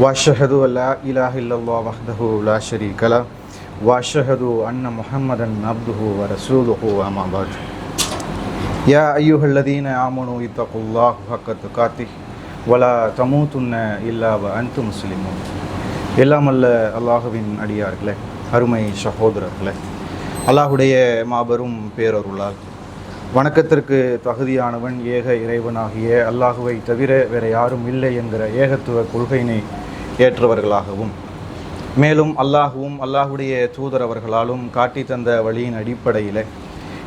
واشهد ان لا اله الا الله وحده لا شريك له واشهد ان محمدا عبده ورسوله اما بعد يا ايها الذين امنوا اتقوا الله حق تقاته ولا تموتن الا وانتم مسلمون எல்லாம் அல்ல அல்லாஹுவின் அடியார்களே அருமை சகோதரர்களே அல்லாஹுடைய மாபெரும் பேரருளால் வணக்கத்திற்கு தகுதியானவன் ஏக இறைவனாகிய அல்லாஹுவை தவிர வேற யாரும் இல்லை என்கிற ஏகத்துவ கொள்கையினை ஏற்றவர்களாகவும் மேலும் அல்லாஹுவும் அல்லாஹுடைய தூதர் அவர்களாலும் காட்டி தந்த வழியின் அடிப்படையில்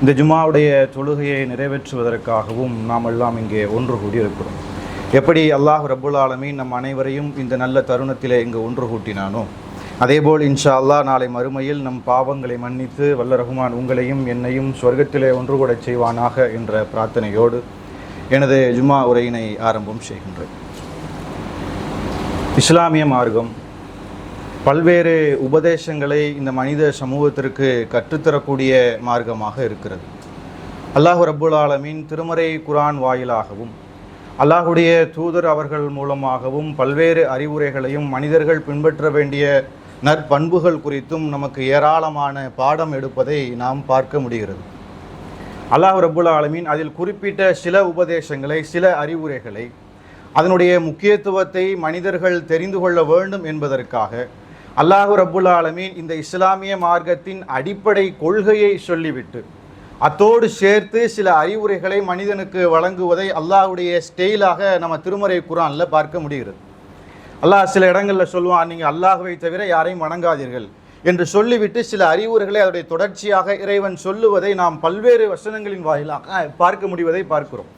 இந்த ஜுமாவுடைய தொழுகையை நிறைவேற்றுவதற்காகவும் நாம் எல்லாம் இங்கே ஒன்று கூடியிருக்கிறோம். எப்படி அல்லாஹ் ரபுல் ஆலமீன் நம் அனைவரையும் இந்த நல்ல தருணத்திலே இங்கு ஒன்று கூட்டினானோ அதேபோல் இன்ஷா அல்லாஹ் நாளை மறுமையில் நம் பாவங்களை மன்னித்து வல்ல ரஹ்மான் உங்களையும் என்னையும் சொர்க்கத்திலே ஒன்று கூட செய்வானாக என்ற பிரார்த்தனையோடு எனது ஜுமா உரையினை ஆரம்பம் செய்கின்றேன். இஸ்லாமிய மார்க்கம். பல்வேறு உபதேசங்களை இந்த மனித சமூகத்திற்கு கற்றுத்தரக்கூடிய மார்க்கமாக இருக்கிறது. அல்லாஹு ரப்புல் ஆலமின் திருமறை குரான் வாயிலாகவும் அல்லாஹுடைய தூதர் அவர்கள் மூலமாகவும் பல்வேறு அறிவுரைகளையும் மனிதர்கள் பின்பற்ற வேண்டிய நற்பண்புகள் குறித்தும் நமக்கு ஏராளமான பாடம் எடுப்பதை நாம் பார்க்க முடிகிறது. அல்லாஹ் ரபுல் ஆலமின் அதில் குறிப்பிட்ட சில உபதேசங்களை சில அறிவுரைகளை அதனுடைய முக்கியத்துவத்தை மனிதர்கள் தெரிந்து கொள்ள வேண்டும் என்பதற்காக அல்லாஹு ரப்புல் ஆலமீன் இந்த இஸ்லாமிய மார்க்கத்தின் அடிப்படை கொள்கையை சொல்லிவிட்டு அத்தோடு சேர்த்து சில அறிவுரைகளை மனிதனுக்கு வழங்குவதை அல்லாஹுடைய ஸ்டெயிலாக நம்ம திருமறை குரானில் பார்க்க முடிகிறது. அல்லாஹ் சில இடங்களில் சொல்லுவான் நீங்கள் அல்லாஹுவை தவிர யாரையும் வணங்காதீர்கள் என்று சொல்லிவிட்டு சில அறிவுரைகளை அதனுடைய தொடர்ச்சியாக இறைவன் சொல்லுவதை நாம் பல்வேறு வசனங்களின் வாயிலாக பார்க்க முடிவதை பார்க்கிறோம்.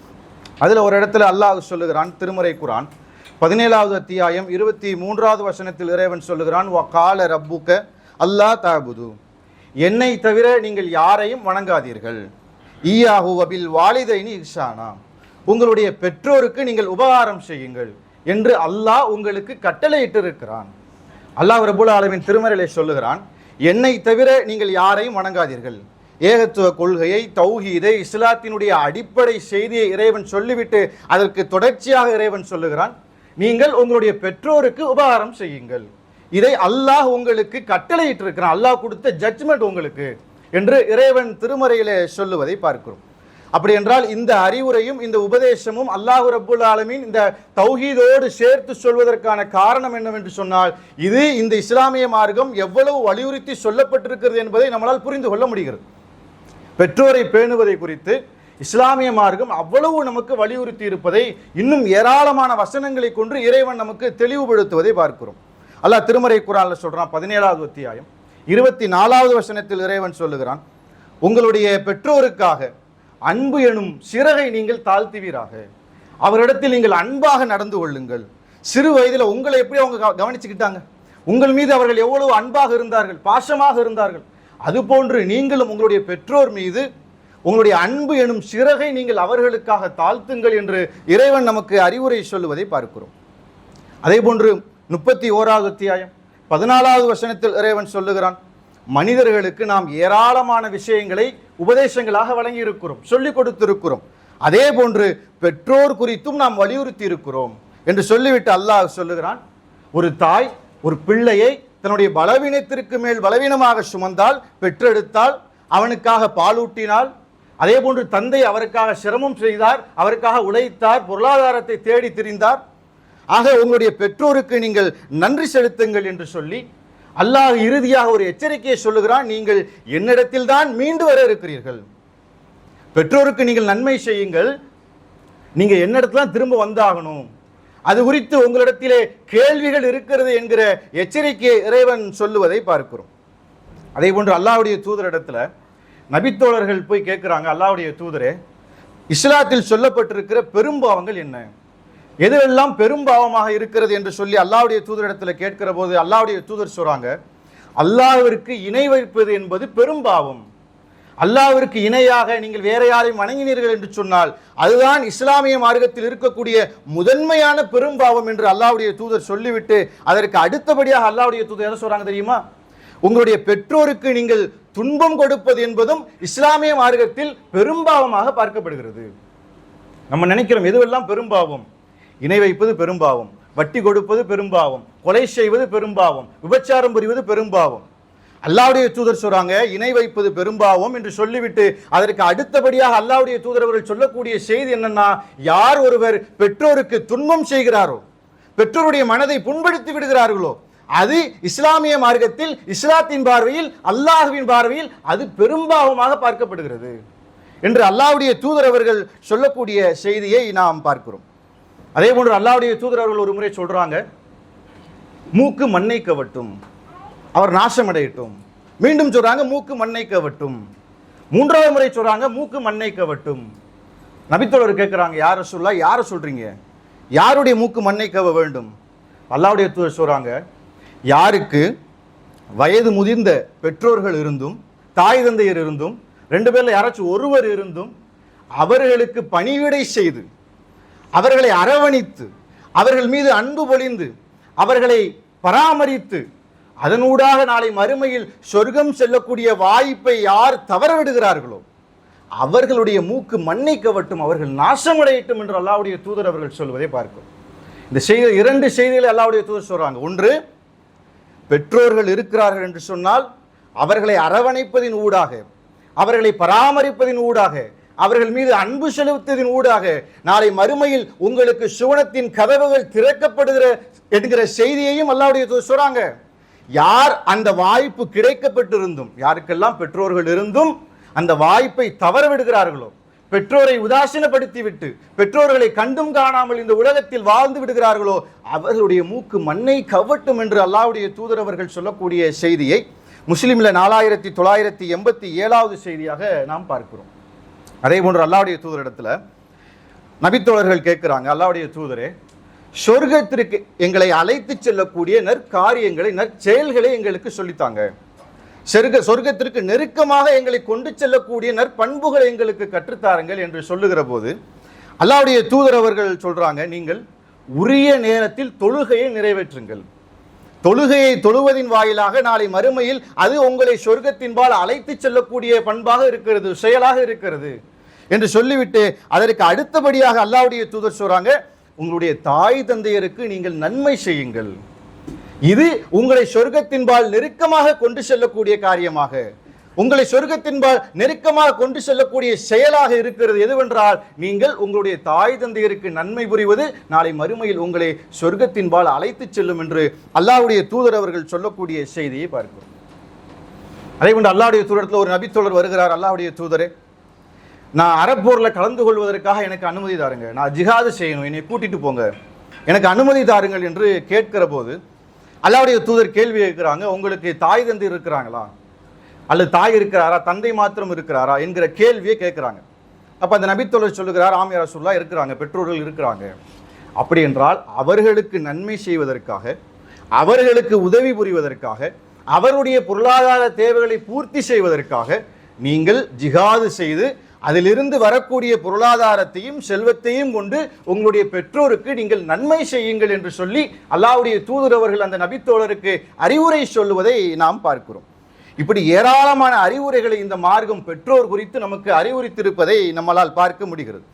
அதில் ஒரு இடத்துல அல்லாஹ் சொல்லுகிறான் திருமறை குரான். பதினேழாவது அத்தியாயம் இருபத்தி மூன்றாவது வசனத்தில் இறைவன் சொல்லுகிறான் வா கால ரப்புக்க அல்லாஹ் தாபுது என்னை தவிர நீங்கள் யாரையும் வணங்காதீர்கள். ஈயாஹு அபில் வாலிதைனி இஷானா உங்களுடைய பெற்றோருக்கு நீங்கள் உபகாரம் செய்யுங்கள் என்று அல்லாஹ் உங்களுக்கு கட்டளையிட்டிருக்கிறான். அல்லாஹ் ரபுல் ஆலமின் திருமறையிலே சொல்லுகிறான் என்னை தவிர நீங்கள் யாரையும் வணங்காதீர்கள். ஏகத்துவ கொள்கையை தௌஹீதை இஸ்லாத்தினுடைய அடிப்படை செய்தியை இறைவன் சொல்லிவிட்டு அதற்கு தொடர்ச்சியாக இறைவன் சொல்லுகிறான். நீங்கள் உங்களுடைய பெற்றோருக்கு உபகாரம் செய்யுங்கள். இதை அல்லாஹ் உங்களுக்கு கட்டளையிட்டிருக்கிறான். அல்லாஹ் கொடுத்த ஜட்ஜ்மெண்ட் உங்களுக்கு என்று இறைவன் திருமறையிலே சொல்லுவதை பார்க்கிறோம். அப்படி என்றால் இந்த அறிவுரையும் இந்த உபதேசமும் அல்லாஹு ரபுல் ஆலமின் இந்த தௌஹீதோடு சேர்த்து சொல்வதற்கான காரணம் என்னவென்று சொன்னால் இது இந்த இஸ்லாமிய மார்க்கம் எவ்வளவு வலியுறுத்தி சொல்லப்பட்டிருக்கிறது என்பதை நம்மளால் புரிந்து கொள்ள முடிகிறது. பெற்றோரை பேணுவதை குறித்து இஸ்லாமிய மார்க்கம் அவ்வளவு நமக்கு வலியுறுத்தி இருப்பதை இன்னும் ஏராளமான வசனங்களை கொண்டு இறைவன் நமக்கு தெளிவுபடுத்துவதை பார்க்கிறோம். அல்லாஹ் திருமறை குரான்ல சொல்றான் பதினேழாவது அத்தியாயம் இருபத்தி நாலாவது வசனத்தில் இறைவன் சொல்லுகிறான் உங்களுடைய பெற்றோருக்காக அன்பு எனும் சிறகை நீங்கள் தாழ்த்துவீராக. அவரிடத்தில் நீங்கள் அன்பாக நடந்து கொள்ளுங்கள். சிறு வயதில் உங்களை எப்படி அவங்க கவனிச்சுக்கிட்டாங்க? உங்கள் மீது அவர்கள் எவ்வளவு அன்பாக இருந்தார்கள் பாசமாக இருந்தார்கள்? அதுபோன்று நீங்களும் உங்களுடைய பெற்றோர் மீது உங்களுடைய அன்பு எனும் சிறகை நீங்கள் அவர்களுக்காக தாழ்த்துங்கள் என்று இறைவன் நமக்கு அறிவுரை சொல்லுவதை பார்க்கிறோம். அதே போன்று முப்பத்தி ஓராவது அத்தியாயம் பதினாலாவது வசனத்தில் இறைவன் சொல்லுகிறான் மனிதர்களுக்கு நாம் ஏராளமான விஷயங்களை உபதேசங்களாக வழங்கி இருக்கிறோம் சொல்லிக் கொடுத்திருக்கிறோம். அதே போன்று பெற்றோர் குறித்தும் நாம் வலியுறுத்தி இருக்கிறோம் என்று சொல்லிவிட்டு அல்லாஹ் சொல்லுகிறான் ஒரு தாய் ஒரு பிள்ளையை தன்னுடைய பலவீனத்திற்கு மேல் பலவீனமாக சுமந்தால் பெற்றெடுத்தால் அவனுக்காக பாலூட்டினால் அதே போன்று தந்தை அவருக்காக சிரமம் செய்தார் அவருக்காக உழைத்தார் பொருளாதாரத்தை தேடி திரிந்தார். ஆக உங்களுடைய பெற்றோருக்கு நீங்கள் நன்றி செலுத்துங்கள் என்று சொல்லி அல்லாஹ் இறுதியாக ஒரு எச்சரிக்கையை சொல்லுகிறான் நீங்கள் என்னிடத்தில் தான் மீண்டு வர இருக்கிறீர்கள். பெற்றோருக்கு நீங்கள் நன்மை செய்யுங்கள் நீங்கள் என்னிடத்துல தான் திரும்ப வந்தாகணும். அது குறித்து உங்களிடத்திலே கேள்விகள் இருக்கிறது என்கிற எச்சரிக்கையை இறைவன் சொல்லுவதை பார்க்கிறோம். அதே போன்று அல்லாவுடைய தூதரிடத்தில் நபித்தோழர்கள் போய் கேட்குறாங்க அல்லாவுடைய தூதரே இஸ்லாத்தில் சொல்லப்பட்டிருக்கிற பெரும்பாவங்கள் என்ன? எதுவெல்லாம் பெரும்பாவமாக இருக்கிறது என்று சொல்லி அல்லாவுடைய தூதரிடத்தில் கேட்கிற போது அல்லாவுடைய தூதர் சொல்கிறாங்க அல்லாவிற்கு இணை வைப்பது என்பது பெரும்பாவம். அல்லாவிற்கு இணையாக நீங்கள் வேற யாரையும் வணங்கினீர்கள் என்று சொன்னால் அதுதான் இஸ்லாமிய மார்க்கத்தில் இருக்கக்கூடிய முதன்மையான பெரும்பாவம் என்று அல்லாவுடைய தூதர் சொல்லிவிட்டு அதற்கு அடுத்தபடியாக அல்லாவுடைய தூதர் என்ன சொல்றாங்க தெரியுமா? உங்களுடைய பெற்றோருக்கு நீங்கள் துன்பம் கொடுப்பது என்பதும் இஸ்லாமிய மார்க்கத்தில் பெரும்பாவமாக பார்க்கப்படுகிறது. நம்ம நினைக்கிறோம் எதுவெல்லாம் பெரும்பாவம்? இணை வைப்பது பெரும்பாவம் வட்டி கொடுப்பது பெரும்பாவம் கொலை செய்வது பெரும்பாவம் விபச்சாரம் புரிவது பெரும்பாவம். அல்லாவுடைய தூதர் சொல்றாங்க இணை வைப்பது பெரும்பாவம் என்று சொல்லிவிட்டு அதற்கு அடுத்தபடியாக அல்லாவுடைய தூதர் அவர்கள் சொல்லக்கூடிய செய்தி என்னன்னா யார் ஒருவர் பெற்றோருக்கு துன்பம் செய்கிறாரோ பெற்றோருடைய மனதை புண்படுத்தி விடுகிறார்களோ அது இஸ்லாமிய மார்க்கத்தில் இஸ்லாத்தின் பார்வையில் அல்லாஹ்வின் பார்வையில் அது பெரும்பாவமாக பார்க்கப்படுகிறது என்று அல்லாவுடைய தூதர் அவர்கள் சொல்லக்கூடிய செய்தியை நாம் பார்க்கிறோம். அதே போன்று அல்லாவுடைய தூதர் அவர்கள் ஒரு முறை சொல்றாங்க மூக்கு மண்ணை கவட்டும் அவர் நாசமடையட்டும். மீண்டும் சொல்றாங்க மூக்கு மண்ணை கவட்டும். மூன்றாவது முறை சொல்றாங்க மூக்கு மண்ணை கவட்டும். நபித்தோழர் கேட்குறாங்க யாரை சொல்ல யாரை சொல்றீங்க? யாருடைய மூக்கு மண்ணை கவ வேண்டும்? அல்லாவுடைய தூதர் சொல்றாங்க யாருக்கு வயது முதிர்ந்த பெற்றோர்கள் இருந்தும் தாய் தந்தையர் இருந்தும் ரெண்டு பேர்ல யாராச்சும் ஒருவர் இருந்தும் அவர்களுக்கு பணிவிடை செய்து அவர்களை அரவணைத்து அவர்கள் மீது அன்பு பொழிந்து அவர்களை பராமரித்து அதனூடாக நாளை மறுமையில் சொர்க்கம் செல்லக்கூடிய வாய்ப்பை யார் தவறவிடுகிறார்களோ அவர்களுடைய மூக்கு மண்ணை கவட்டும் அவர்கள் நாசமடையட்டும் என்று அல்லாவுடைய தூதர் அவர்கள் சொல்வதை பார்க்கும். இந்த செய்தி இரண்டு செய்திகளை அல்லாவுடைய தூதர் சொல்கிறாங்க ஒன்று பெற்றோர்கள் இருக்கிறார்கள் என்று சொன்னால் அவர்களை அரவணைப்பதின் ஊடாக அவர்களை பராமரிப்பதின் ஊடாக அவர்கள் மீது அன்பு செலுத்ததின் ஊடாக நாளை மறுமையில் உங்களுக்கு சுவனத்தின் கதவுகள் திறக்கப்படுகிற என்கிற செய்தியையும் அல்லாவுடைய தூதர் சொல்கிறாங்க யார் அந்த வாய்ப்பு கிடைக்கப்பட்டிருந்தும் யாருக்கெல்லாம் பெற்றோர்கள் இருந்தும் அந்த வாய்ப்பை தவற விடுகிறார்களோ பெற்றோரை உதாசீனப்படுத்தி விட்டு பெற்றோர்களை கண்டும் காணாமல் இந்த உலகத்தில் வாழ்ந்து விடுகிறார்களோ அவர்களுடைய மூக்கு மண்ணை கவட்டும் என்று அல்லாவுடைய தூதரவர்கள் சொல்லக்கூடிய செய்தியை முஸ்லீமில் நாலாயிரத்தி தொள்ளாயிரத்தி எண்பத்தி ஏழாவது செய்தியாக நாம் பார்க்கிறோம். அதே போன்று அல்லாவுடைய தூதரிடத்தில் நபித்தோழர்கள் கேட்குறாங்க அல்லாவுடைய தூதரே சொர்க்கத்திற்கு எங்களை அழைத்து செல்லக்கூடிய நற்காரியங்களை நற்செயல்களை எங்களுக்கு சொல்லித்தாங்க. சொர்க்க சொர்க்கத்திற்கு நெருக்கமாக எங்களை கொண்டு செல்லக்கூடிய நற்பண்புகளை எங்களுக்கு கற்றுத்தாருங்கள் என்று சொல்லுகிற போது அல்லாவுடைய தூதர் அவர்கள் சொல்றாங்க நீங்கள் உரிய நேரத்தில் தொழுகையை நிறைவேற்றுங்கள். தொழுகையை தொழுவதின் வாயிலாக நாளை மறுமையில் அது உங்களை சொர்க்கத்தின்பால் அழைத்து செல்லக்கூடிய பண்பாக இருக்கிறது செயலாக இருக்கிறது. என்று சொல்லிவிட்டு அதற்கு அடுத்தபடியாக அல்லாவுடைய தூதர் சொல்றாங்க உங்களுடைய தாய் தந்தையருக்கு நீங்கள் நன்மை செய்யுங்கள். இது உங்களை சொர்க்கத்தின்பால் நெருக்கமாக கொண்டு செல்லக்கூடிய காரியமாக. உங்களை சொர்க்கத்தின்பால் நெருக்கமாக கொண்டு செல்லக்கூடிய செயலாக இருக்கிறது எதுவென்றால் நீங்கள் உங்களுடைய தாய் தந்தையருக்கு நன்மை புரிவது நாளை மறுமையில் உங்களை சொர்க்கத்தின்பால் அழைத்துச் செல்லும் என்று அல்லாவுடைய தூதர் அவர்கள் சொல்லக்கூடிய செய்தியை பார்க்கிறோம். அதே கொண்டு அல்லாவுடைய தூதரத்தில் ஒரு நபித்தோழர் வருகிறார் அல்லாவுடைய தூதரே. நான் அறப்போரில் கலந்து கொள்வதற்காக எனக்கு அனுமதி தாருங்க. நான் ஜிஹாது செய்யணும். என்னை கூட்டிட்டு போங்க. எனக்கு அனுமதி தாருங்கள் என்று கேட்கிற போது அல்லாவுடைய தூதர் கேள்வி கேட்குறாங்க. உங்களுக்கு தாய் தந்தை இருக்கிறாங்களா? அல்லது தாய் இருக்கிறாரா? தந்தை மாத்திரம் இருக்கிறாரா? என்கிற கேள்வியை கேட்குறாங்க. அப்போ அந்த நபித்தொழர் சொல்லுகிறார் ஆமியார் சொல்லா இருக்கிறாங்க. பெற்றோர்கள் இருக்கிறாங்க. அப்படி என்றால் அவர்களுக்கு நன்மை செய்வதற்காக அவர்களுக்கு உதவி புரிவதற்காக அவருடைய பொருளாதார தேவைகளை பூர்த்தி செய்வதற்காக நீங்கள் ஜிஹாது செய்து அதிலிருந்து வரக்கூடிய பொருளாதாரத்தையும் செல்வத்தையும் கொண்டு உங்களுடைய பெற்றோருக்கு நீங்கள் நன்மை செய்யுங்கள் என்று சொல்லி அல்லாவுடைய தூதர் அந்த நபித்தோழருக்கு அறிவுரை சொல்லுவதை நாம் பார்க்கிறோம். இப்படி ஏராளமான அறிவுரைகளை இந்த மார்க்கம் பெற்றோர் குறித்து நமக்கு அறிவுரித்திருப்பதை நம்மளால் பார்க்க முடிகிறது.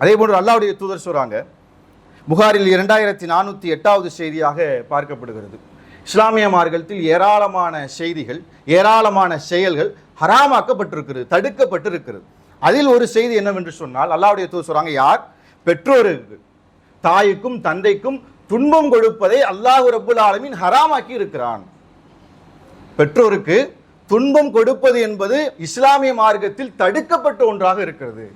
அதே போன்று அல்லாவுடைய தூதர் சொல்கிறாங்க புகாரில் இரண்டாயிரத்தி நானூற்றி எட்டாவது செய்தியாக பார்க்கப்படுகிறது. இஸ்லாமிய மார்க்கத்தில் ஏராளமான செய்திகள் ஏராளமான செயல்கள் ஹராமாக்கப்பட்டிருக்கிறது தடுக்கப்பட்டிருக்கிறது. அதில் ஒரு செய்தி என்னவென்று சொன்னால் அல்லாவுடைய தூதர் சொல்றாங்க யார்? பெற்றோருக்கு தாய்க்கும் தந்தைக்கும் துன்பம் கொடுப்பதை அல்லாஹ் ரபுல் ஆலமின் ஹராமாக்கி இருக்கிறான். பெற்றோருக்கு துன்பம் கொடுப்பது என்பது இஸ்லாமிய மார்க்கத்தில் தடுக்கப்பட்ட ஒன்றாக இருக்கிறது.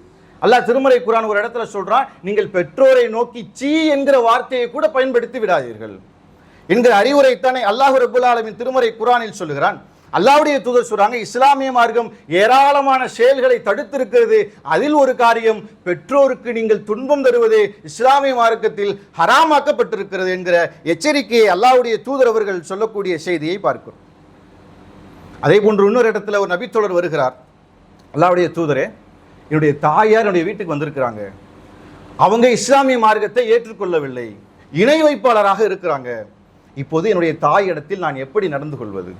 அல்லாஹ் திருமறை குரான் ஒரு இடத்துல சொல்றான் நீங்கள் பெற்றோரை நோக்கி சீ என்கிற வார்த்தையை கூட பயன்படுத்தி விடாதீர்கள். என்கிற அறிவுரைத்தானே அல்லாஹ் ரபுல் ஆலமின் திருமறை குரானில் சொல்லுகிறான் அல்லாவுடைய தூதர் சொல்றாங்க இஸ்லாமிய மார்க்கம் ஏராளமான செயல்களை தடுத்திருக்கிறது. அதில் ஒரு காரியம் பெற்றோருக்கு நீங்கள் துன்பம் தருவது இஸ்லாமிய மார்க்கத்தில் ஹராமாக்கப்பட்டிருக்கிறது என்கிற எச்சரிக்கையை அல்லாவுடைய தூதர் அவர்கள் சொல்லக்கூடிய செய்தியை பார்க்கிறோம். அதே போன்று இன்னொரு இடத்துல ஒரு நபித்தோழர் வருகிறார். அல்லாவுடைய தூதரே என்னுடைய தாயார் என்னுடைய வீட்டுக்கு வந்திருக்கிறாங்க. அவங்க இஸ்லாமிய மார்க்கத்தை ஏற்றுக்கொள்ளவில்லை. இணை வைப்பாளராக இருக்கிறாங்க. இப்போது என்னுடைய தாய் இடத்தில் நான் எப்படி நடந்து கொள்வது?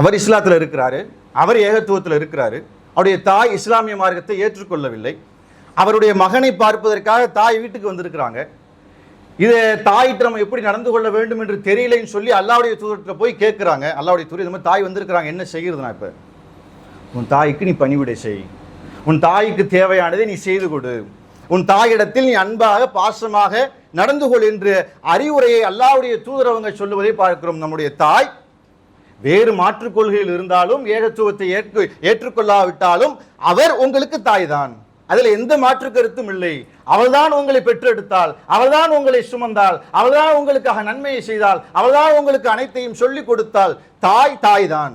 அவர் இஸ்லாத்தில் இருக்கிறாரு அவர் ஏகத்துவத்தில் இருக்கிறாரு. அவருடைய தாய் இஸ்லாமிய மார்க்கத்தை ஏற்றுக்கொள்ளவில்லை. அவருடைய மகனை பார்ப்பதற்காக தாய் வீட்டுக்கு வந்திருக்கிறாங்க. இதை தாயிட்ட நம்ம எப்படி நடந்து கொள்ள வேண்டும் என்று தெரியலைன்னு சொல்லி அல்லாவுடைய தூதரத்தில் போய் கேட்குறாங்க. அல்லாவுடைய தூதர் இது மாதிரி தாய் வந்திருக்கிறாங்க என்ன செய்கிறது நான் இப்போ? உன் தாய்க்கு நீ பணிவிடை செய். உன் தாய்க்கு தேவையானதை நீ செய்து கொடு. உன் தாயிடத்தில் நீ அன்பாக பாசமாக நடந்து கொள் என்று அறிவுரையை அல்லாவுடைய தூதரவங்க சொல்லுவதை பார்க்கிறோம். நம்முடைய தாய் வேறு மாற்றுக் கொள்கையில் இருந்தாலும் ஏகத்துவத்தை ஏற்று ஏற்றுக்கொள்ளாவிட்டாலும் அவர் உங்களுக்கு தாய்தான். அதில் எந்த மாற்று கருத்தும் இல்லை. அவள்தான் உங்களை பெற்றெடுத்தாள் அவள்தான் உங்களை சுமந்தாள் அவள்தான் உங்களுக்காக நன்மையை செய்தாள் அவள்தான் உங்களுக்கு அனைத்தையும் சொல்லிக் கொடுத்தாள் தாய் தாய்தான்.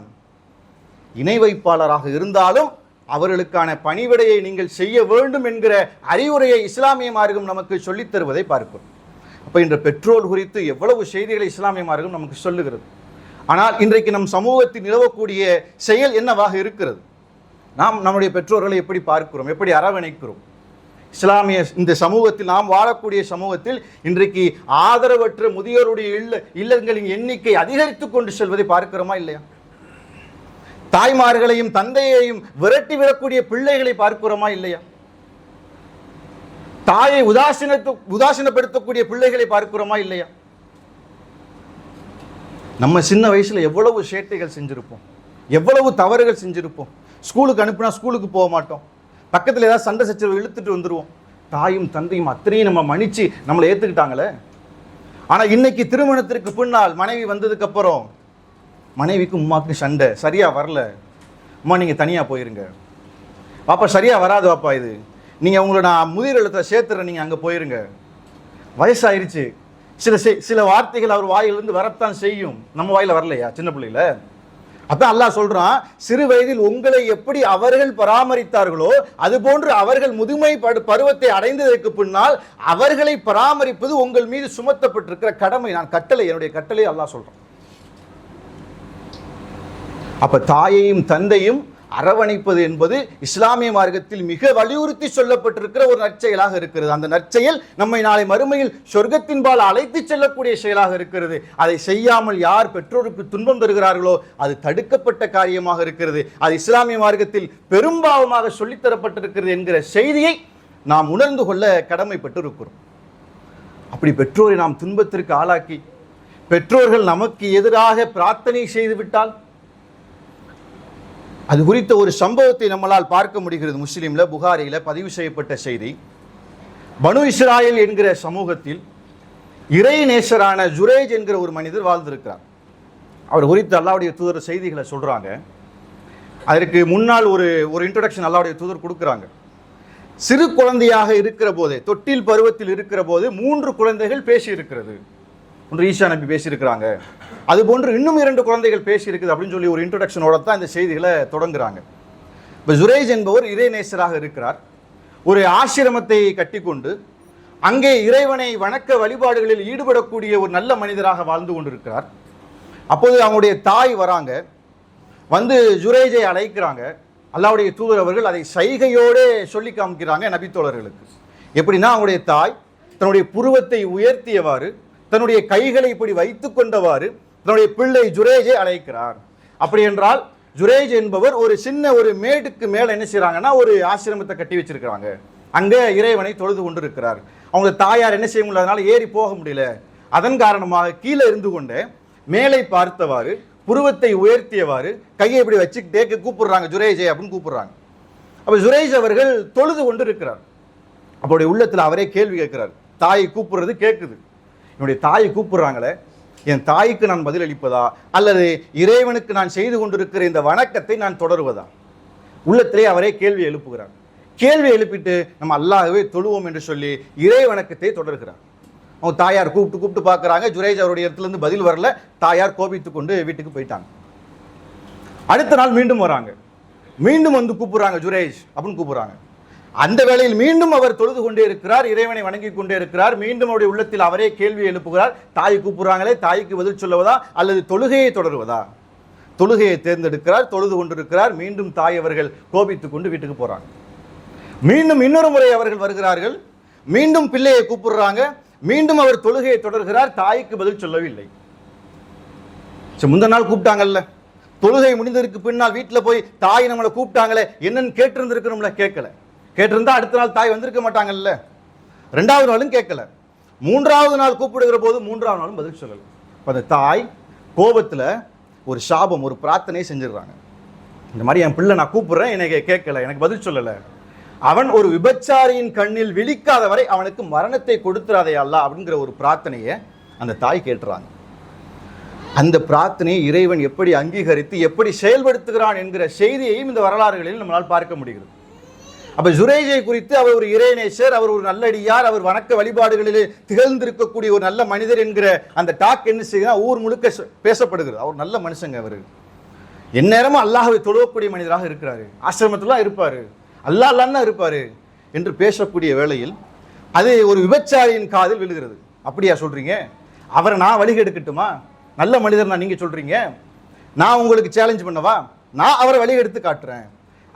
இணை வைப்பாளராக இருந்தாலும் அவர்களுக்கான பணிவிடையை நீங்கள் செய்ய வேண்டும் என்கிற அறிவுரையை இஸ்லாமிய மார்க்கம் நமக்கு சொல்லித் தருவதை பார்க்கிறோம். அப்போ இன்று பெற்றோர் குறித்து எவ்வளவு செய்திகளை இஸ்லாமிய மார்க்கம் நமக்கு சொல்லுகிறது? ஆனால் இன்றைக்கு நம் சமூகத்தில் நிலவக்கூடிய செயல் என்னவாக இருக்கிறது? நாம் நம்முடைய பெற்றோர்களை எப்படி பார்க்கிறோம்? எப்படி அரவணைக்கிறோம்? இஸ்லாமிய இந்த சமூகத்தில் நாம் வாழக்கூடிய சமூகத்தில் இன்றைக்கு ஆதரவற்ற முதியோருடைய இல்ல இல்லங்களின் எண்ணிக்கை அதிகரித்துக் கொண்டு செல்வதை பார்க்கிறோமா இல்லையா? தாய்மார்களையும் தந்தையையும் விரட்டி விடக்கூடிய பிள்ளைகளை பார்க்கிறோமா இல்லையா? தாயை உதாசீனத்து உதாசீனப்படுத்தக்கூடிய பிள்ளைகளை பார்க்கிறோமா இல்லையா? நம்ம சின்ன வயசில் எவ்வளவு சேட்டைகள் செஞ்சுருப்போம். எவ்வளவு தவறுகள் செஞ்சுருப்போம். ஸ்கூலுக்கு அனுப்புனா ஸ்கூலுக்கு போக மாட்டோம். பக்கத்தில் ஏதாவது சண்டை சச்சரவு இழுத்துட்டு வந்துடுவோம் தாயும் தந்தையும் அத்தனையும் நம்ம மன்னிச்சு நம்மளை ஏற்றுக்கிட்டாங்களே ஆனால் இன்னைக்கு திருமணத்திற்கு பின்னால் மனைவி வந்ததுக்கப்புறம் மனைவிக்கும் மனைவிக்கு உமாக்கு சண்டை. சரியாக வரல? அம்மா நீங்கள் தனியாக போயிருங்க. பாப்பா சரியாக வராது பாப்பா இது. நீங்கள் உங்களை நான் முதிர் எழுத்துல சேர்த்துறேன். நீங்கள் அங்கே போயிருங்க. வயசாயிருச்சு. சில சில வார்த்தைகள் அவர் வாயிலிருந்து வரத்தான் செய்யும். நம்ம வாயில வரலையா சின்ன பிள்ளையில? அதான் அல்லாஹ் சொல்றான் சிறு வயதில் உங்களை எப்படி அவர்கள் பராமரித்தார்களோ அதுபோன்று அவர்கள் முதுமை படு- பருவத்தை அடைந்ததற்கு பின்னால் அவர்களை பராமரிப்பது உங்கள் மீது சுமத்தப்பட்டிருக்கிற கடமை. நான் கட்டளை என்னுடைய கட்டளை அல்லாஹ் சொல்றான். அப்ப தாயையும் தந்தையும் அரவணைப்பது என்பது இஸ்லாமிய மார்க்கத்தில் மிக வலியுறுத்தி சொல்லப்பட்டிருக்கிற ஒரு நற்செயலாக இருக்கிறது. அந்த நற்செயல் நம்மை நாளை மறுமையில் சொர்க்கத்தின்பால் அழைத்து செல்லக்கூடிய செயலாக இருக்கிறது. அதை செய்யாமல் யார் பெற்றோருக்கு துன்பம் தருகிறார்களோ அது தடுக்கப்பட்ட காரியமாக இருக்கிறது. அது இஸ்லாமிய மார்க்கத்தில் பெரும்பாவமாக சொல்லித்தரப்பட்டிருக்கிறது என்கிற செய்தியை நாம் உணர்ந்து கொள்ள கடமைப்பட்டிருக்கிறோம். அப்படி பெற்றோரை நாம் துன்பத்திற்கு ஆளாக்கி பெற்றோர்கள் நமக்கு எதிராக பிரார்த்தனை செய்துவிட்டால் அது குறித்த ஒரு சம்பவத்தை நம்மளால் பார்க்க முடிகிறது முஸ்லீமில் புகாரியில் பதிவு செய்யப்பட்ட செய்தி. பனு இஸ்ராயல் என்கிற சமூகத்தில் இறை நேசரான ஜுரேஜ் என்கிற ஒரு மனிதர் வாழ்ந்திருக்கிறார். அவர் குறித்து அல்லாவுடைய தூதர் செய்திகளை சொல்கிறாங்க அதற்கு முன்னால் ஒரு ஒரு இன்ட்ரடக்ஷன் அல்லாவுடைய தூதர் கொடுக்குறாங்க. சிறு குழந்தையாக இருக்கிற போதே தொட்டில் பருவத்தில் இருக்கிற போது மூன்று குழந்தைகள் பேசியிருக்கிறது. ஒன்று ஈஷா நம்பி பேசியிருக்கிறாங்க. அது போன்று இன்னும் இரண்டு குழந்தைகள் பேசியிருக்குது அப்படின்னு சொல்லி ஒரு இன்ட்ரடக்ஷனோட தான் இந்த செய்திகளை தொடங்குறாங்க. இப்போ ஜுரேஜ் என்பவர் இறைநேசராக இருக்கிறார். ஒரு ஆசிரமத்தை கட்டிக்கொண்டு அங்கே இறைவனை வணக்க வழிபாடுகளில் ஈடுபடக்கூடிய ஒரு நல்ல மனிதராக வாழ்ந்து கொண்டிருக்கிறார். அப்போது அவங்களுடைய தாய் வராங்க. வந்து ஜுரேஜை அழைக்கிறாங்க. அல்லாவுடைய தூதர் அவர்கள் அதை சைகையோடே சொல்லி காமிக்கிறாங்க நபித்தோழர்களுக்கு. எப்படின்னா அவங்களுடைய தாய் தன்னுடைய புருவத்தை உயர்த்தியவாறு தன்னுடைய கைகளை இப்படி வைத்துக் கொண்டவாறு தன்னுடைய பிள்ளை ஜுரேஜை அழைக்கிறார். அப்படி என்றால் ஜுரேஜ் என்பவர் ஒரு சின்ன ஒரு மேடுக்கு மேல என்ன செய்கிறாங்கன்னா ஒரு ஆசிரமத்தை கட்டி வச்சிருக்கிறாங்க. அங்கே இறைவனை தொழுது கொண்டிருக்கிறார். அவங்க தாயார் என்ன செய்ய முடியாதனால ஏறி போக முடியல. அதன் காரணமாக கீழே இருந்து கொண்டே மேலே பார்த்தவாறு புருவத்தை உயர்த்தியவாறு கையை இப்படி வச்சுக்கிட்டே கூப்பிடுறாங்க ஜுரேஜே அப்படின்னு கூப்பிடுறாங்க. அப்போ ஜுரேஜ் அவர்கள் தொழுது கொண்டு இருக்கிறார். அப்போடைய உள்ளத்தில் அவரே கேள்வி கேட்கிறார். தாயை கூப்பிடுறது கேட்குது என்னுடைய தாயை கூப்பிடுறாங்களே என் தாய்க்கு நான் பதிலளிப்பதா அல்லது இறைவனுக்கு நான் செய்து கொண்டிருக்கிற இந்த வணக்கத்தை நான் தொடருவதா? உள்ளத்திலே அவரே கேள்வி எழுப்புகிறார். கேள்வி எழுப்பிட்டு நம்ம அல்லாகவே தொழுவோம் என்று சொல்லி இறை வணக்கத்தை தொடர்கிறார். அவங்க தாயார் கூப்பிட்டு கூப்பிட்டு பார்க்குறாங்க. ஜுரேஜ் அவருடைய இடத்துல இருந்து பதில் வரல. தாயார் கோபித்து கொண்டு வீட்டுக்கு போயிட்டாங்க. அடுத்த நாள் மீண்டும் வராங்க. மீண்டும் வந்து கூப்பிட்றாங்க ஜுரேஷ் அப்படின்னு கூப்பிட்றாங்க. அந்த வேளையில் மீண்டும் அவர் தொழுது கொண்டே இருக்கிறார் இறைவனை வணங்கி கொண்டே இருக்கிறார். மீண்டும் அவருடைய உள்ளத்தில் அவரே கேள்வி எழுப்புகிறார். தாய் கூப்பிடுறாங்களே தாய்க்கு பதில் சொல்லுவதா அல்லது தொழுகையை தொடருவதா? தொழுகையை தேர்ந்தெடுக்கிறார் தொழுது கொண்டிருக்கிறார். மீண்டும் தாய் அவர்கள் கோபித்துக் கொண்டு வீட்டுக்கு போறாங்க. மீண்டும் இன்னொரு முறை அவர்கள் வருகிறார்கள். மீண்டும் பிள்ளையை கூப்பிடுறாங்க. மீண்டும் அவர் தொழுகையை தொடர்கிறார். தாய்க்கு பதில் சொல்லவில்லை. முந்த முந்தின நாள் கூப்பிட்டாங்கல்ல. தொழுகை முடிந்ததற்கு பின்னால் வீட்டில் போய் தாய் நம்மளை கூப்பிட்டாங்களே என்னன்னு கேட்டிருந்திருக்கணும்ல கேட்கல. கேட்டிருந்தா அடுத்த நாள் தாய் வந்திருக்க மாட்டாங்கல்ல. ரெண்டாவது நாளும் கேட்கல. மூன்றாவது நாள் கூப்பிடுகிற போது மூன்றாவது நாளும் பதில் சொல்லல. இப்போ அந்த தாய் கோபத்துல ஒரு சாபம் ஒரு பிரார்த்தனை செஞ்சிடுறாங்க. இந்த மாதிரி என் பிள்ளை நான் கூப்பிடுறேன் எனக்கு கேட்கல. எனக்கு பதில் சொல்லலை. அவன் ஒரு விபச்சாரியின் கண்ணில் விழிக்காத வரை அவனுக்கு மரணத்தை கொடுத்துறாதே அல்ல அப்படிங்கிற ஒரு பிரார்த்தனையை அந்த தாய் கேட்டுறாங்க. அந்த பிரார்த்தனையை இறைவன் எப்படி அங்கீகரித்து எப்படி செயல்படுத்துகிறான் என்கிற செய்தியையும் இந்த வரலாறுகளில் நம்மளால் பார்க்க முடிகிறது. அப்போ ஜுரேஜை குறித்து அவர் ஒரு இறைநேசர் அவர் ஒரு நல்லடியார் அவர் வணக்க வழிபாடுகளிலே திகழ்ந்திருக்கக்கூடிய ஒரு நல்ல மனிதர் என்கிற அந்த டாக் என்ன செய்யுதுன்னா ஊர் முழுக்க பேசப்படுகிறது. அவர் நல்ல மனுஷங்க அவர். எந்நேரமும் அல்லாஹ்வை தொழுவக்கூடிய மனிதராக இருக்கிறாரு. ஆசிரமத்திலாம் இருப்பார். அல்லாஹ் அல்லான்னு இருப்பார் என்று பேசக்கூடிய வேளையில் அது ஒரு விபச்சாரியின் காதில் விழுகிறது. அப்படியா சொல்கிறீங்க அவரை நான் வழி எடுக்கட்டுமா நல்ல மனிதர் நான் நீங்கள் சொல்கிறீங்க நான் உங்களுக்கு சேலஞ்ச் பண்ணவா? நான் அவரை வழி எடுத்து காட்டுறேன்.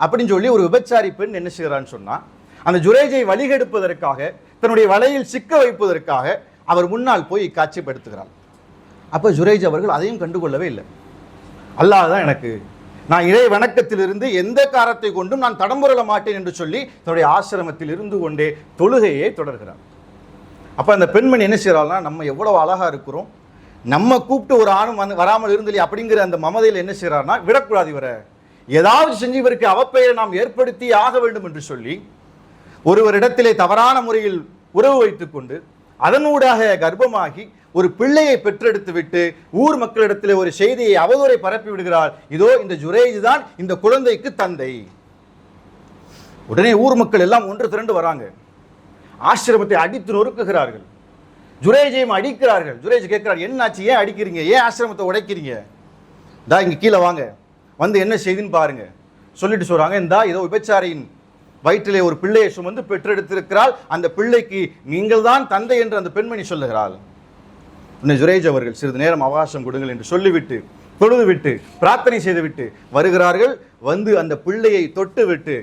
அப்படின்னு சொல்லி ஒரு விபச்சாரி பெண் என்ன செய்கிறான்னு சொன்னால் அந்த ஜுரேஜை வழிகெடுப்பதற்காக தன்னுடைய வலையில் சிக்க வைப்பதற்காக அவர் முன்னால் போய் காட்சிப்படுத்துகிறார் அப்போ ஜுரேஜ் அவர்கள் அதையும் கண்டுகொள்ளவே இல்லை. அல்லாஹ் தான் எனக்கு நான் இறை வணக்கத்திலிருந்து எந்த காரத்தை கொண்டும் நான் தடம்புரள மாட்டேன் என்று சொல்லி தன்னுடைய ஆசிரமத்தில் இருந்து கொண்டே தொழுகையை தொடர்கிறார். அப்போ அந்த பெண்மணி என்ன செய்கிறாள்னா நம்ம எவ்வளவு அழகா இருக்கிறோம் நம்ம கூப்பிட்டு ஒரு ஆணும் வந்து வராமல் இருந்தலி அப்படிங்கிற அந்த மமதையில் என்ன செய்யறாருன்னா விடக்கூடாது இவரை. ஏதாவது செஞ்சு இவருக்கு அவப்பெயரை நாம் ஏற்படுத்தி ஆக வேண்டும் என்று சொல்லி ஒருவரிடத்திலே தவறான முறையில் உறவு வைத்துக் கொண்டு அதனூடாக கர்ப்பமாகி ஒரு பிள்ளையை பெற்றெடுத்து விட்டு ஊர் மக்களிடத்திலே ஒரு செய்தியை அவதூறை பரப்பி விடுகிறார் இதோ இந்த ஜுரேஜ் தான் இந்த குழந்தைக்கு தந்தை. உடனே ஊர் மக்கள் எல்லாம் ஒன்று திரண்டு வராங்க. ஆசிரமத்தை அடித்து நொறுக்குகிறார்கள். ஜுரேஜையும் அடிக்கிறார்கள். ஜுரேஜ் கேட்கிறார் என்னாச்சு? ஏன் அடிக்கிறீங்க? ஏன் ஆசிரமத்தை உடைக்கிறீங்க? தா இங்க கீழே வாங்க. வந்து என்ன செய்துன்னு பாருங்க. சொல்லிட்டு சொல்றாங்க இந்தா ஏதோ விபச்சாரியின் வயிற்றிலே ஒரு பிள்ளையை சுமந்து பெற்றெடுத்திருக்கிறாள். அந்த பிள்ளைக்கு நீங்கள் தான் தந்தை என்று அந்த பெண்மணி சொல்லுகிறாள். உன்னை ஜுரேஜ் அவர்கள் சிறிது நேரம் அவகாசம் கொடுங்கள் என்று சொல்லிவிட்டு தொழுதுவிட்டு பிரார்த்தனை செய்துவிட்டு வருகிறார்கள். வந்து அந்த பிள்ளையை தொட்டுவிட்டு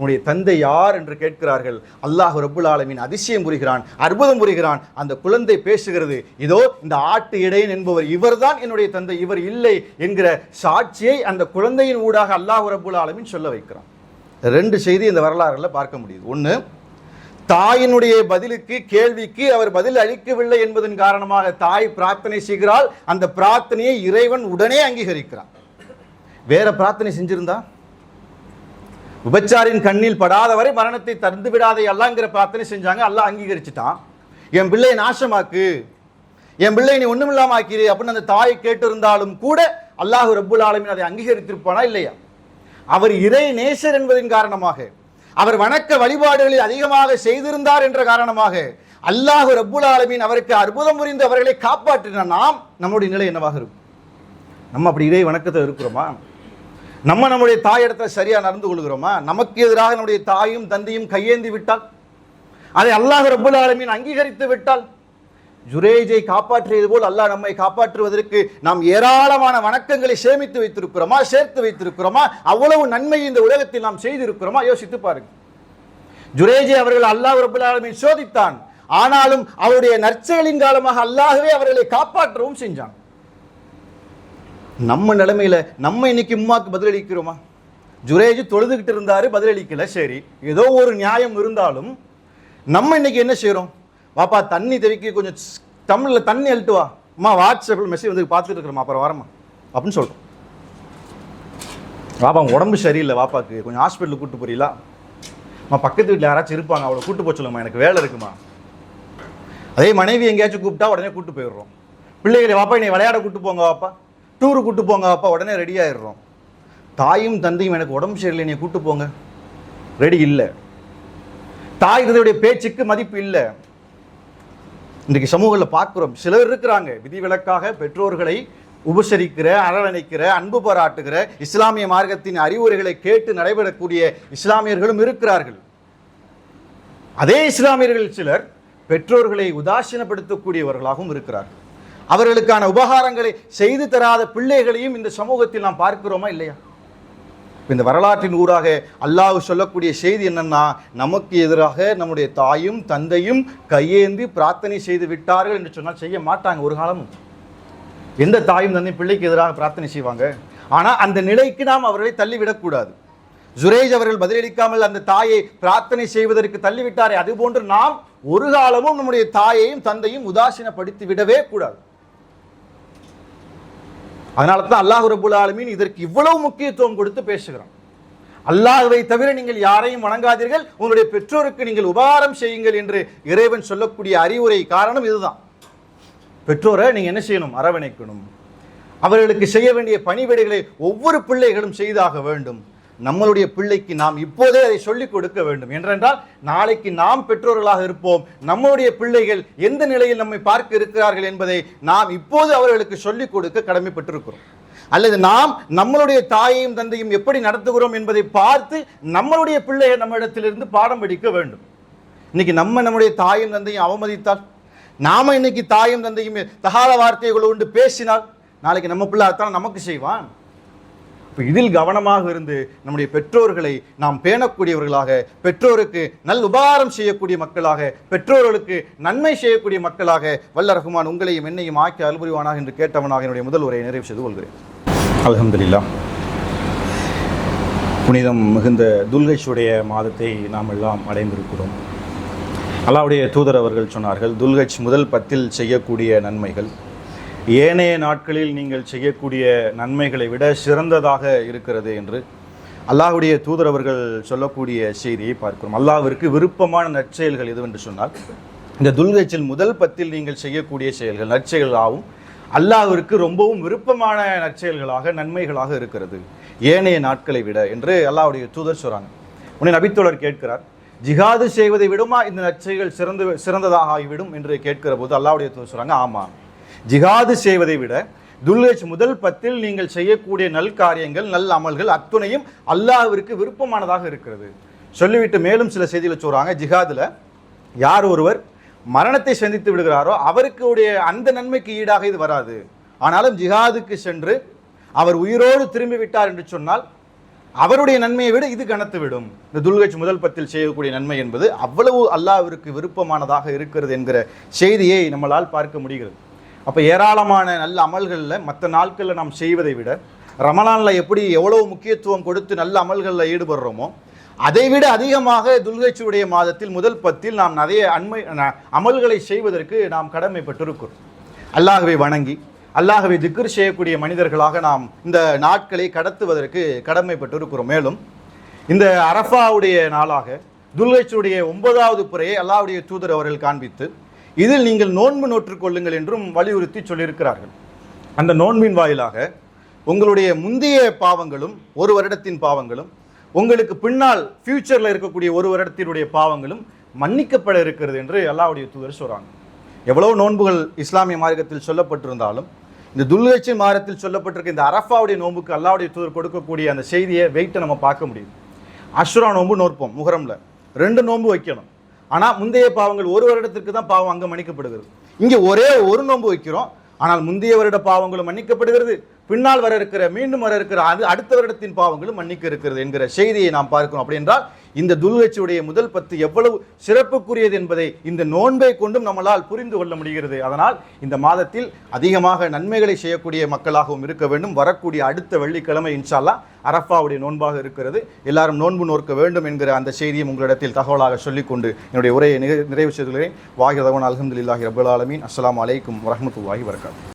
உன்னுடைய தந்தை யார் என்று கேட்கிறார்கள். அல்லாஹ் ரபுல் ஆலமின் அதிசயம் புரிகிறான் அற்புதம் புரிகிறான். அந்த குழந்தை பேசுகிறது இதோ இந்த ஆட்டு இடையன் என்பவர் இவர்தான் என்னுடைய தந்தை இவர் இல்லை என்கிற சாட்சியை அந்த குழந்தையின் ஊடாக அல்லாஹ் ரபுல் ஆலமின் சொல்ல வைக்கிறான். ரெண்டு செய்தி இந்த வரலாறுல பார்க்க முடியுது. ஒன்று தாயினுடைய பதிலுக்கு கேள்விக்கு அவர் பதில் அளிக்கவில்லை என்பதன் காரணமாக தாய் பிரார்த்தனை செய்கிறாள். அந்த பிரார்த்தனையை இறைவன் உடனே அங்கீகரிக்கிறான். வேற பிரார்த்தனை செஞ்சிருந்தா? விபச்சாரின் கண்ணில் படாதவரை மரணத்தை தந்து விடாதே அல்லாங்கிற பிரார்த்தனை செஞ்சாங்க. அல்லாஹ் அங்கீகரிச்சுட்டான். என் பிள்ளையை நாசமாக்கு. என் பிள்ளை நீ ஒண்ணுமில்லாம ஆக்கிடு அப்படின்னு அந்த தாயை கேட்டிருந்தாலும் கூட அல்லாஹு ரப்புல் ஆலமின் அதை அங்கீகரித்திருப்பானா இல்லையா? அவர் இறை நேசர் என்பதன் காரணமாக அவர் வணக்க வழிபாடுகளில் அதிகமாக செய்திருந்தார் என்ற காரணமாக அல்லாஹ் ரப்புல் ஆலமின் அவருக்கு அற்புதம் புரிந்து அவர்களை காப்பாற்றின நாம் நம்முடைய நிலை என்னவாக இருக்கும்? நம்ம அப்படி இறை வணக்கத்தை இருக்கிறோமா நம்ம நம்முடைய தாயிடத்துல சரியா நடந்து கொள்கிறோமா? நமக்கு எதிராக நம்முடைய தாயும் தந்தையும் கையேந்தி விட்டால்? அதை அல்லாஹ் ரபுல் ஆலமீன் அங்கீகரித்து விட்டால்? ஜுரேஜை காப்பாற்றியது போல் அல்லாஹ் நம்மை காப்பாற்றுவதற்கு நாம் ஏராளமான வணக்கங்களை சேமித்து வைத்திருக்கிறோமா சேர்த்து வைத்திருக்கிறோமா? அவ்வளவு நன்மை இந்த உலகத்தில் நாம் செய்திருக்கிறோமா? யோசித்து பாருங்கள். ஜுரேஜை அவர்கள் அல்லாஹ் ரபுல் ஆலமீன் சோதித்தான். ஆனாலும் அவருடைய நற்செயலின் காலமாக அல்லாகவே அவர்களை காப்பாற்றவும் செஞ்சான். நம்ம நிலைமையில நம்ம இன்னைக்கு உம்மாக்கு பதிலளிக்கிறோமா? ஜுரேஜ் தொழுதுகிட்டு இருந்தாரு பதிலளிக்கல. சரி ஏதோ ஒரு நியாயம் இருந்தாலும் நம்ம இன்னைக்கு என்ன செய்யறோம் வாப்பா தண்ணி தெவிக்க கொஞ்சம் தமிழில் தமிழ்ல தண்ணி அழுட்டு வா. அம்மா வாட்ஸ்அப்பில் மெசேஜ் வந்து பார்த்துட்டு இருக்கிறோம் அப்புறம் வரமா அப்படின்னு சொல்கிறோம் வாப்பா உடம்பு சரியில்லை வாப்பாக்கு. கொஞ்சம் ஹாஸ்பிட்டலுக்கு கூட்டு போறீங்களா? அம்மா பக்கத்து வீட்டில் யாராச்சும் இருப்பாங்க அவளை கூட்டு போக சொல்லுமா எனக்கு வேலை இருக்குமா? அதே மனைவி எங்கேயாச்சும் கூப்பிட்டா உடனே கூப்பிட்டு போயிடுறோம். பிள்ளைகளை வாப்பா என்னை விளையாட கூப்பிட்டு போங்க வாப்பா. டூரு கூட்டு போங்க அப்பா உடனே ரெடி ஆயிடுறோம். தாயும் தந்தையும் எனக்கு உடம்பு சரியில்லை நீ கூட்டு போங்க. ரெடி இல்லை. தாய் தந்தையுடைய பேச்சுக்கு மதிப்பு இல்லை. இன்றைக்கு சமூகத்தில் பார்க்குறோம் சிலர் இருக்கிறாங்க. விதிவிலக்காக பெற்றோர்களை உபசரிக்கிற அரவணைக்கிற அன்பு பாராட்டுகிற இஸ்லாமிய மார்க்கத்தின் அறிவுரைகளை கேட்டு நடைபெறக்கூடிய இஸ்லாமியர்களும் இருக்கிறார்கள். அதே இஸ்லாமியர்கள் சிலர் பெற்றோர்களை உதாசீனப்படுத்தக்கூடியவர்களாகவும் இருக்கிறார்கள். அவர்களுக்கான உபகாரங்களை செய்து தராத பிள்ளைகளையும் இந்த சமூகத்தில் நாம் பார்க்கிறோமா இல்லையா? இந்த வரலாற்றின் ஊடாக அல்லாஹ் சொல்லக்கூடிய செய்தி என்னன்னா நமக்கு எதிராக நம்முடைய தாயும் தந்தையும் கையேந்தி பிரார்த்தனை செய்து விட்டார்கள் என்று சொன்னால் செய்ய மாட்டாங்க ஒரு காலமும். எந்த தாயும் தந்தையும் பிள்ளைக்கு எதிராக பிரார்த்தனை செய்வாங்க? ஆனால் அந்த நிலைக்கு நாம் அவர்களை தள்ளிவிடக்கூடாது. ஜுரேஜ் அவர்கள் பதிலளிக்காமல் அந்த தாயை பிரார்த்தனை செய்வதற்கு தள்ளிவிட்டாரே அதுபோன்று நாம் ஒரு காலமும் நம்முடைய தாயையும் தந்தையும் உதாசீனப்படுத்தி விடவே கூடாது. அதனால தான் அல்லாஹ் ரபுல் ஆலமீன் இதற்கு இவ்வளவு முக்கியத்துவம் கொடுத்து பேசுகிறான் அல்லாஹுவை தவிர நீங்கள் யாரையும் வணங்காதீர்கள். உங்களுடைய பெற்றோருக்கு நீங்கள் உபகாரம் செய்யுங்கள் என்று இறைவன் சொல்லக்கூடிய அறிவுரை காரணம் இதுதான். பெற்றோரை நீங்க என்ன செய்யணும்? அரவணைக்கணும். அவர்களுக்கு செய்ய வேண்டிய பணிவிடைகளை ஒவ்வொரு பிள்ளைகளும் செய்தாக வேண்டும். நம்மளுடைய பிள்ளைக்கு நாம் இப்போதே அதை சொல்லிக் கொடுக்க வேண்டும். என்றென்றால் நாளைக்கு நாம் பெற்றோர்களாக இருப்போம். நம்முடைய பிள்ளைகள் எந்த நிலையில் நம்மை பார்க்க இருக்கிறார்கள் என்பதை நாம் இப்போது அவர்களுக்கு சொல்லிக் கொடுக்க கடமைப்பட்டிருக்கிறோம். அல்லது நாம் நம்மளுடைய தாயையும் தந்தையும் எப்படி நடத்துகிறோம் என்பதை பார்த்து நம்மளுடைய பிள்ளைகள் நம்மிடத்திலிருந்து பாடம் படிக்க வேண்டும். இன்னைக்கு நம்ம நம்முடைய தாயும் தந்தையும் அவமதித்தால் நாம இன்னைக்கு தாயும் தந்தையும் தகாத வார்த்தைகளை கொண்டு பேசினால் நாளைக்கு நம்ம பிள்ளை அதான் நமக்கு செய்வான். இப்போ இதில் கவனமாக இருந்து நம்முடைய பெற்றோர்களை நாம் பேணக்கூடியவர்களாக பெற்றோருக்கு நல் உபகாரம் செய்யக்கூடிய மக்களாக பெற்றோர்களுக்கு நன்மை செய்யக்கூடிய மக்களாக வல்ல ரஹ்மான் உங்களையும் என்னையும் ஆக்கி அல்புரிவானாக என்று கேட்டவனாக என்னுடைய முதல் உரையை நிறைவு செய்து கொள்கிறேன். அல்ஹம்துலில்லாஹ். புனிதம் மிகுந்த துல்கச்சுடைய மாதத்தை நாம் எல்லாம் அடைந்திருக்கிறோம். அல்லாவுடைய தூதர் அவர்கள் சொன்னார்கள் துல்கச் முதல் பத்தில் செய்யக்கூடிய நன்மைகள். ஏனைய நாட்களில் நீங்கள் செய்யக்கூடிய நன்மைகளை விட சிறந்ததாக இருக்கிறது என்று அல்லாஹுடைய தூதர் அவர்கள் சொல்லக்கூடிய செய்தியை பார்க்கிறோம். அல்லாவிற்கு விருப்பமான நற்செயல்கள் எதுவென்று சொன்னால் இந்த துல்கச்சில் முதல் பத்தில் நீங்கள் செய்யக்கூடிய செயல்கள் நற்செயல்களாகவும் அல்லாவிற்கு ரொம்பவும் விருப்பமான நற்செயல்களாக நன்மைகளாக இருக்கிறது. ஏனைய நாட்களை விட என்று அல்லாவுடைய தூதர் சொல்றாங்க. உன்னை நபித்தோழர் கேட்கிறார் ஜிகாது செய்வதை விடுமா? இந்த நற்செயல்கள் சிறந்து சிறந்ததாக ஆகிவிடும் என்று கேட்கிற போது அல்லாவுடைய தூதர் சொல்றாங்க ஆமாம். ஜிகாது செய்வதை விட துல்ஹஜ் முதல் பத்தில் நீங்கள் செய்யக்கூடிய நல் காரியங்கள் நல் அமல்கள் அத்துணையும் அல்லாஹ்விற்கு விருப்பமானதாக இருக்கிறது. சொல்லிவிட்டு மேலும் சில செய்திகளை சொல்கிறாங்க ஜிஹாதுல யார் ஒருவர் மரணத்தை சந்தித்து விடுகிறாரோ அவருக்கு உடைய அந்த நன்மைக்கு ஈடாக இது வராது. ஆனாலும் ஜிஹாதுக்கு சென்று அவர் உயிரோடு திரும்பி விட்டார் என்று சொன்னால் அவருடைய நன்மையை விட இது கனத்து விடும். இந்த துல்கச் முதல் பத்தில் செய்யக்கூடிய நன்மை என்பது அவ்வளவு அல்லாவிற்கு விருப்பமானதாக இருக்கிறது என்கிற செய்தியை நம்மளால் பார்க்க முடிகிறது. அப்போ ஏராளமான நல்ல அமல்களில் மற்ற நாட்களில் நாம் செய்வதை விட ரமலானில் எப்படி எவ்வளவு முக்கியத்துவம் கொடுத்து நல்ல அமல்களில் ஈடுபடுறோமோ அதைவிட அதிகமாக துல்கச்சுடைய மாதத்தில் முதல் பத்தில் நாம் நிறைய அண்மை அமல்களை செய்வதற்கு நாம் கடமைப்பட்டிருக்கிறோம். அல்லாகவே வணங்கி அல்லாகவே திக்ர் செய்யக்கூடிய மனிதர்களாக நாம் இந்த நாட்களை கடத்துவதற்கு கடமைப்பட்டிருக்கிறோம். மேலும் இந்த அரஃபாவுடைய நாளாக துல்கச்சுடைய ஒன்பதாவது புறையை அல்லாவுடைய தூதர் அவர்கள் காண்பித்து இதில் நீங்கள் நோன்பு நோற்றுக்கொள்ளுங்கள் என்றும் வலியுறுத்தி சொல்லியிருக்கிறார்கள். அந்த நோன்பின் வாயிலாக உங்களுடைய முந்தைய பாவங்களும் ஒரு வருடத்தின் பாவங்களும் உங்களுக்கு பின்னால் ஃபியூச்சரில் இருக்கக்கூடிய ஒரு வருடத்தினுடைய பாவங்களும் மன்னிக்கப்பட இருக்கிறது என்று அல்லாவுடைய தூதர் சொல்கிறாங்க எவ்வளோ நோன்புகள் இஸ்லாமிய மார்க்கத்தில் சொல்லப்பட்டிருந்தாலும் இந்த துல்கட்சி மாதத்தில் சொல்லப்பட்டிருக்க இந்த அரஃபாவுடைய நோன்புக்கு அல்லாவுடைய தூதர் கொடுக்கக்கூடிய அந்த செய்தியை வெயிட்டை நம்ம பார்க்க முடியும். அஷ்ரா நோன்பு நோற்போம் முகரம்ல ரெண்டு நோன்பு வைக்கணும். ஆனால் முந்தைய பாவங்கள் ஒரு வருடத்திற்கு தான் பாவம் அங்கே மன்னிக்கப்படுகிறது. இங்கே ஒரே ஒரு நோன்பு வைக்கிறோம். ஆனால் முந்தைய வருட பாவங்களும் மன்னிக்கப்படுகிறது. பின்னால் வர இருக்கிற மீண்டும் வர இருக்கிற அது அடுத்த வருடத்தின் பாவங்களும் மன்னிக்க இருக்கிறது என்கிற செய்தியை நாம் பார்க்கிறோம். அப்படி என்றால் இந்த துல்கச்சியுடைய முதல் பத்து எவ்வளவு சிறப்புக்குரியது என்பதை இந்த நோன்பை கொண்டும் நம்மளால் புரிந்து கொள்ள முடிகிறது. அதனால் இந்த மாதத்தில் அதிகமாக நன்மைகளை செய்யக்கூடிய மக்களாகவும் இருக்க வேண்டும். வரக்கூடிய அடுத்த வெள்ளிக்கிழமை இன்ஷால்லா அரஃபாவுடைய நோன்பாக இருக்கிறது. எல்லாரும் நோன்பு நோக்க வேண்டும் என்கிற அந்த செய்தியும் உங்களிடத்தில் தகவலாக சொல்லிக்கொண்டு என்னுடைய உரையை நிறை- நிறைவு செய்துகிறேன் வாகிரதவன் அலமதுல்லாஹி ரபுல் ஆலமீன். அஸ்லாம் அலைக்கும் வரஹ்மத்துல்லாஹி வரகாத்